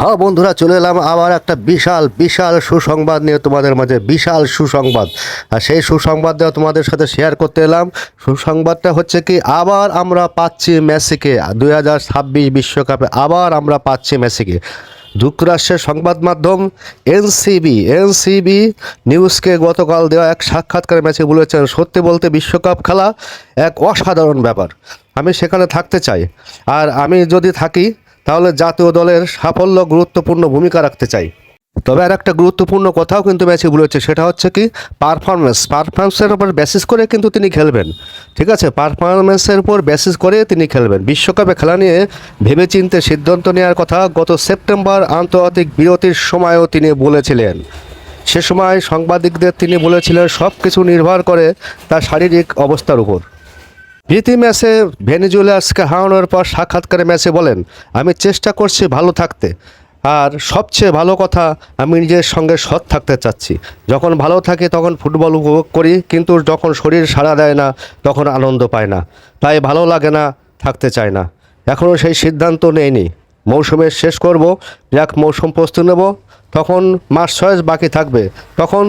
হ্যাঁ বন্ধুরা, চলে এলাম আবার একটা বিশাল বিশাল সুসংবাদ নিয়ে তোমাদের মাঝে, বিশাল সুসংবাদ। আর সেই সুসংবাদ দেওয়া তোমাদের সাথে শেয়ার করতে এলাম। সুসংবাদটা হচ্ছে কি, আবার আমরা পাচ্ছি মেসিকে। দুই হাজার ছাব্বিশ বিশ্বকাপে আবার আমরা পাচ্ছি মেসিকে। যুক্তরাষ্ট্রের সংবাদ মাধ্যম এনসিবি এনসিবি নিউজকে গতকাল দেওয়া এক সাক্ষাৎকারে ম্যাচে বলেছেন, সত্যি বলতে বিশ্বকাপ খেলা এক অসাধারণ ব্যাপার। আমি সেখানে থাকতে চাই। আর আমি যদি থাকি তাহলে জাতীয় দলের সাফল্য গুরুত্বপূর্ণ ভূমিকা রাখতে চাই। তবে আর একটা গুরুত্বপূর্ণ কথাও কিন্তু ম্যাচে বলেছে সেটা হচ্ছে কি পারফরমেন্স পারফরমেন্সের উপর বেসিস করে কিন্তু তিনি খেলবেন। ঠিক আছে পারফরমেন্সের উপর বেসিস করে তিনি খেলবেন। বিশ্বকাপে খেলা নিয়ে ভেবেচিন্তে সিদ্ধান্ত নেওয়ার কথা গত সেপ্টেম্বর আন্তর্জাতিক বিরতির সময়ও তিনি বলেছিলেন। সে সময় সাংবাদিকদের তিনি বলেছিলেন সব কিছু নির্ভর করে তার শারীরিক অবস্থার উপর। প্রীতি ম্যাচে ভেনিজুয়েলাসকে হারানোর পর সাক্ষাৎকারে ম্যাচে বলেন, আমি চেষ্টা করছি ভালো থাকতে। আর সবচেয়ে ভালো কথা, আমি নিজের সঙ্গে সৎ থাকতে চাচ্ছি। যখন ভালো থাকি তখন ফুটবল উপভোগ করি, কিন্তু যখন শরীর সাড়া দেয় না, তখন আনন্দ পায় না। তাই ভালো লাগে না, থাকতে চায় না। এখনও সেই সিদ্ধান্ত নেইনি। মৌসুমের শেষ করব এক মৌসুম প্রস্তুতি নেব। তখন মাস ছয় বাকি থাকবে। তখন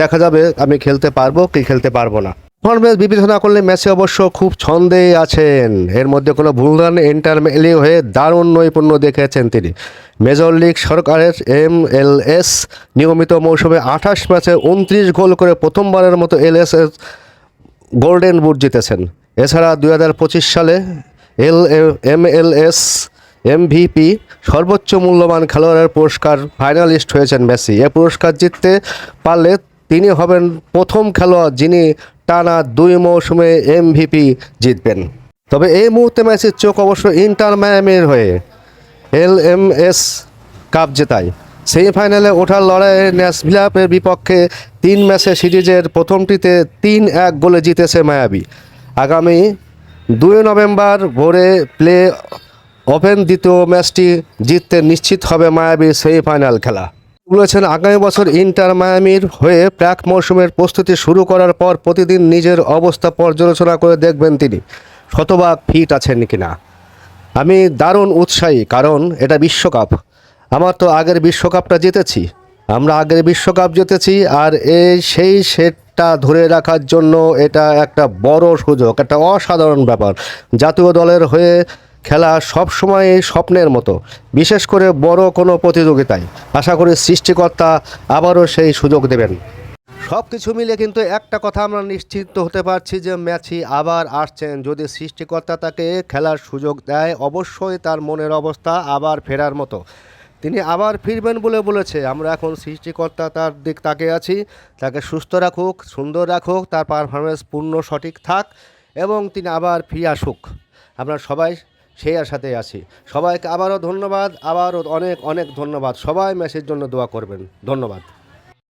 দেখা যাবে আমি খেলতে পারব কি খেলতে পারব না। পারফরমেন্স বিবেচনা করলে ম্যাচে অবশ্য খুব ছন্দেই আছেন। এর মধ্যে কোনো ভুলগান ইন্টারমেলি হয়ে দারুণ নৈপুণ্য দেখেছেন তিনি। মেজর লিগ সরকারের এম এল এস নিয়মিত মৌসুমে আঠাশ ম্যাচে উনত্রিশ গোল করে প্রথমবারের মতো এল এস গোল্ডেন বুট জিতেছেন। এছাড়া দুই হাজার পঁচিশ সালে L M L S MVP সর্বোচ্চ মূল্যবান খেলোয়াড়ের পুরস্কার ফাইনালিস্ট হয়েছেন মেসি। এ পুরস্কার জিততে পারলে তিনি হবেন প্রথম খেলোয়াড় যিনি টানা দুই মৌসুমে এমভিপি জিতবেন। তবে এই মুহূর্তে ম্যাচের চোখ অবশ্য ইন্টার মায়ামির হয়ে এল এম এস কাপ জেতায়। সেমিফাইনালে ওঠার লড়াইয়ে ন্যাসভিলাপের বিপক্ষে তিন ম্যাচে সিরিজের প্রথমটিতে তিন এক গোলে জিতেছে মায়াবী। আগামী দুই নভেম্বর ভোরে প্লে ওপেন দ্বিতীয় ম্যাচটি জিততে নিশ্চিত হবে মায়াবীর সেমিফাইনাল খেলা। বলেছেন, আগামী বছর ইন্টার মায়ামির হয়ে প্রাক মৌসুমের প্রস্তুতি শুরু করার পর প্রতিদিন নিজের অবস্থা পর্যালোচনা করে দেখবেন তিনি। শতভাগ ফিট আছেন কিনা? আমি দারুণ উৎসাহী, কারণ এটা বিশ্বকাপ। আমার তো আগের বিশ্বকাপটা জিতেছি। আমরা আগের বিশ্বকাপ জিতেছি, আর এই সেই সেটটা ধরে রাখার জন্য এটা একটা বড় সুযোগ, একটা অসাধারণ ব্যাপার। জাতীয় দলের হয়ে খেলা সব সবসময় স্বপ্নের মতো, বিশেষ করে বড় কোনো প্রতিযোগিতায়। আশা করি সৃষ্টিকর্তা আবারও সেই সুযোগ দেবেন। সব কিছু মিলে কিন্তু একটা কথা আমরা নিশ্চিত হতে পারছি যে ম্যাচই আবার আসছেন। যদি সৃষ্টিকর্তা তাকে খেলার সুযোগ দেয়, অবশ্যই তার মনের অবস্থা আবার ফেরার মতো। তিনি আবার ফিরবেন বলে বলেছে। আমরা এখন সৃষ্টিকর্তা তার দিক তাকে আছি। তাকে সুস্থ রাখুক, সুন্দর রাখুক, তার পারফরমেন্স পূর্ণ সঠিক থাক এবং তিনি আবার ফিরে আসুক। আমরা সবাই সেই আশাতেই আছি। সবাইকে আবারও ধন্যবাদ, আবারও অনেক অনেক ধন্যবাদ। সবাই ম্যাচের জন্য দোয়া করবেন। ধন্যবাদ।